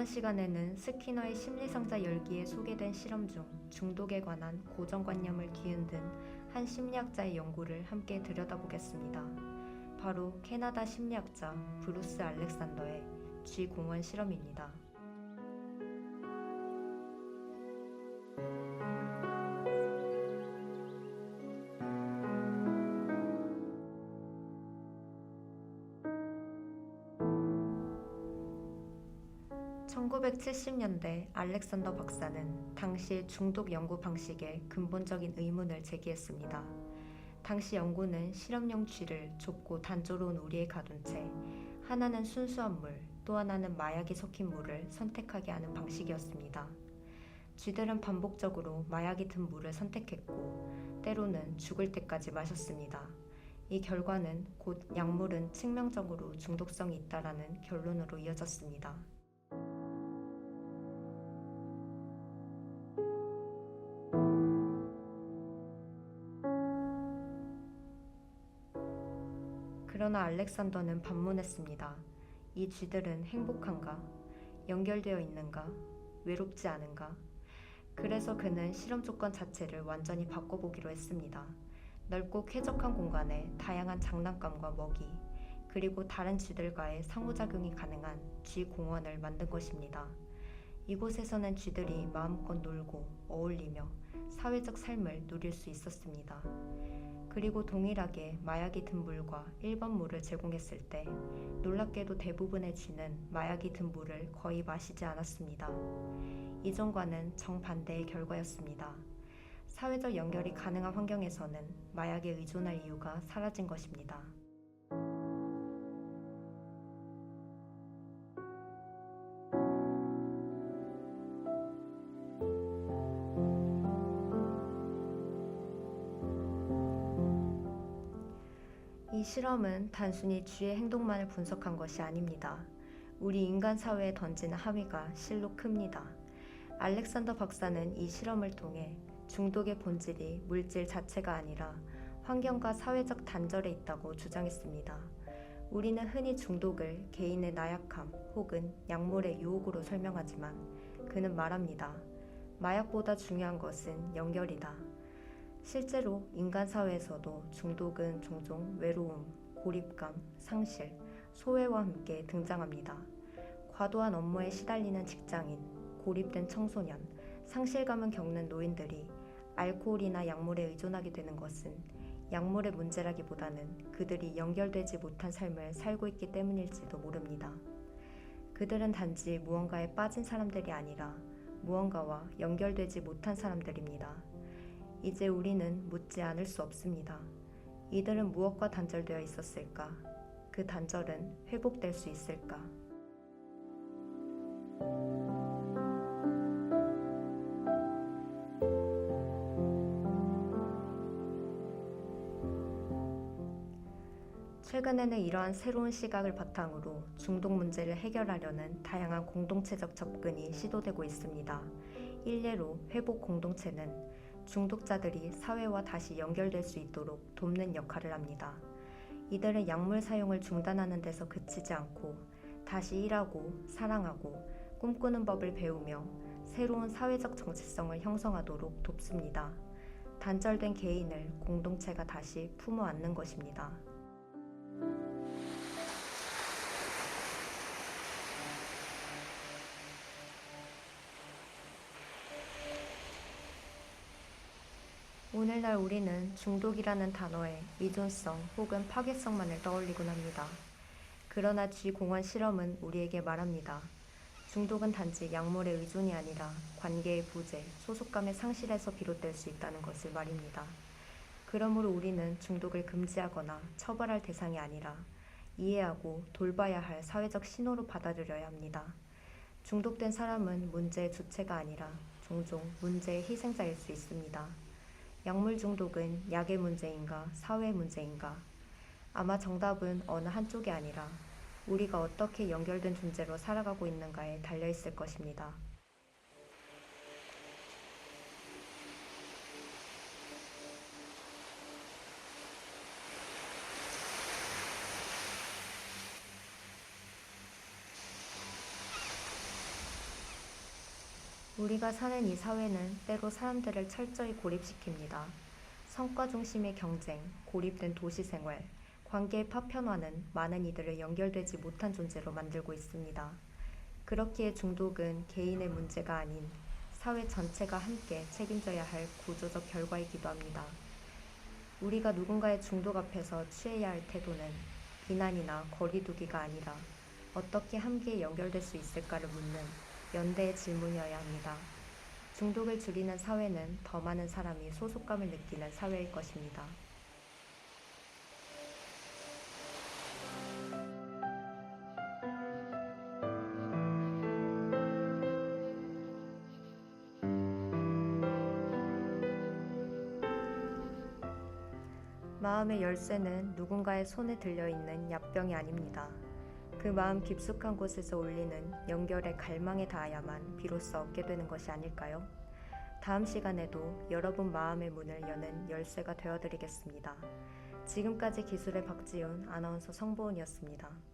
이번 시간에는 스키너의 심리상자 열기에 소개된 실험 중 중독에 관한 고정관념을 뒤흔든 한 심리학자의 연구를 함께 들여다보겠습니다. 바로 캐나다 심리학자 브루스 알렉산더의 쥐 공원 실험입니다. (1970년대) 알렉산더 박사는 당시 중독 연구 방식에 근본적인 의문을 제기했습니다. 당시 연구는 실험용 쥐를 좁고 단조로운 우리에 가둔 채 하나는 순수한 물, 또 하나는 마약이 섞인 물을 선택하게 하는 방식이었습니다. 쥐들은 반복적으로 마약이 든 물을 선택했고 때로는 죽을 때까지 마셨습니다. 이 결과는 곧 약물은 측면적으로 중독성이 있다라는 결론으로 이어졌습니다. 그러나 알렉산더는 반문했습니다. 이 쥐들은 행복한가? 연결되어 있는가? 외롭지 않은가? 그래서 그는 실험 조건 자체를 완전히 바꿔보기로 했습니다. 넓고 쾌적한 공간에 다양한 장난감과 먹이, 그리고 다른 쥐들과의 상호작용이 가능한 쥐 공원을 만든 것입니다. 이곳에서는 쥐들이 마음껏 놀고 어울리며 사회적 삶을 누릴 수 있었습니다. 그리고 동일하게 마약이 든 물과 1번 물을 제공했을 때 놀랍게도 대부분의 쥐는 마약이 든 물을 거의 마시지 않았습니다. 이전과는 정반대의 결과였습니다. 사회적 연결이 가능한 환경에서는 마약에 의존할 이유가 사라진 것입니다. 이 실험은 단순히 쥐의 행동만을 분석한 것이 아닙니다. 우리 인간 사회에 던지는 함의가 실로 큽니다. 알렉산더 박사는 이 실험을 통해 중독의 본질이 물질 자체가 아니라 환경과 사회적 단절에 있다고 주장했습니다. 우리는 흔히 중독을 개인의 나약함 혹은 약물의 유혹으로 설명하지만 그는 말합니다. 마약보다 중요한 것은 연결이다. 실제로 인간 사회에서도 중독은 종종 외로움, 고립감, 상실, 소외와 함께 등장합니다. 과도한 업무에 시달리는 직장인, 고립된 청소년, 상실감을 겪는 노인들이 알코올이나 약물에 의존하게 되는 것은 약물의 문제라기보다는 그들이 연결되지 못한 삶을 살고 있기 때문일지도 모릅니다. 그들은 단지 무언가에 빠진 사람들이 아니라 무언가와 연결되지 못한 사람들입니다. 이제 우리는 묻지 않을 수 없습니다. 이들은 무엇과 단절되어 있었을까? 그 단절은 회복될 수 있을까? 최근에는 이러한 새로운 시각을 바탕으로 중독 문제를 해결하려는 다양한 공동체적 접근이 시도되고 있습니다. 일례로 회복 공동체는 중독자들이 사회와 다시 연결될 수 있도록 돕는 역할을 합니다. 이들은 약물 사용을 중단하는 데서 그치지 않고 다시 일하고 사랑하고 꿈꾸는 법을 배우며 새로운 사회적 정체성을 형성하도록 돕습니다. 단절된 개인을 공동체가 다시 품어 안는 것입니다. 오늘날 우리는 중독이라는 단어에 의존성 혹은 파괴성만을 떠올리곤 합니다. 그러나 쥐 공원 실험은 우리에게 말합니다. 중독은 단지 약물의 의존이 아니라 관계의 부재, 소속감의 상실에서 비롯될 수 있다는 것을 말입니다. 그러므로 우리는 중독을 금지하거나 처벌할 대상이 아니라 이해하고 돌봐야 할 사회적 신호로 받아들여야 합니다. 중독된 사람은 문제의 주체가 아니라 종종 문제의 희생자일 수 있습니다. 약물 중독은 약의 문제인가 사회 문제인가? 아마 정답은 어느 한쪽이 아니라 우리가 어떻게 연결된 존재로 살아가고 있는가에 달려 있을 것입니다. 우리가 사는 이 사회는 때로 사람들을 철저히 고립시킵니다. 성과 중심의 경쟁, 고립된 도시 생활, 관계의 파편화는 많은 이들을 연결되지 못한 존재로 만들고 있습니다. 그렇기에 중독은 개인의 문제가 아닌 사회 전체가 함께 책임져야 할 구조적 결과이기도 합니다. 우리가 누군가의 중독 앞에서 취해야 할 태도는 비난이나 거리두기가 아니라 어떻게 함께 연결될 수 있을까를 묻는 연대의 질문이어야 합니다. 중독을 줄이는 사회는 더 많은 사람이 소속감을 느끼는 사회일 것입니다. 마음의 열쇠는 누군가의 손에 들려 있는 얍병이 아닙니다. 그 마음 깊숙한 곳에서 울리는 연결의 갈망에 닿아야만 비로소 얻게 되는 것이 아닐까요? 다음 시간에도 여러분 마음의 문을 여는 열쇠가 되어드리겠습니다. 지금까지 기술의 박지훈, 아나운서 성보은이었습니다.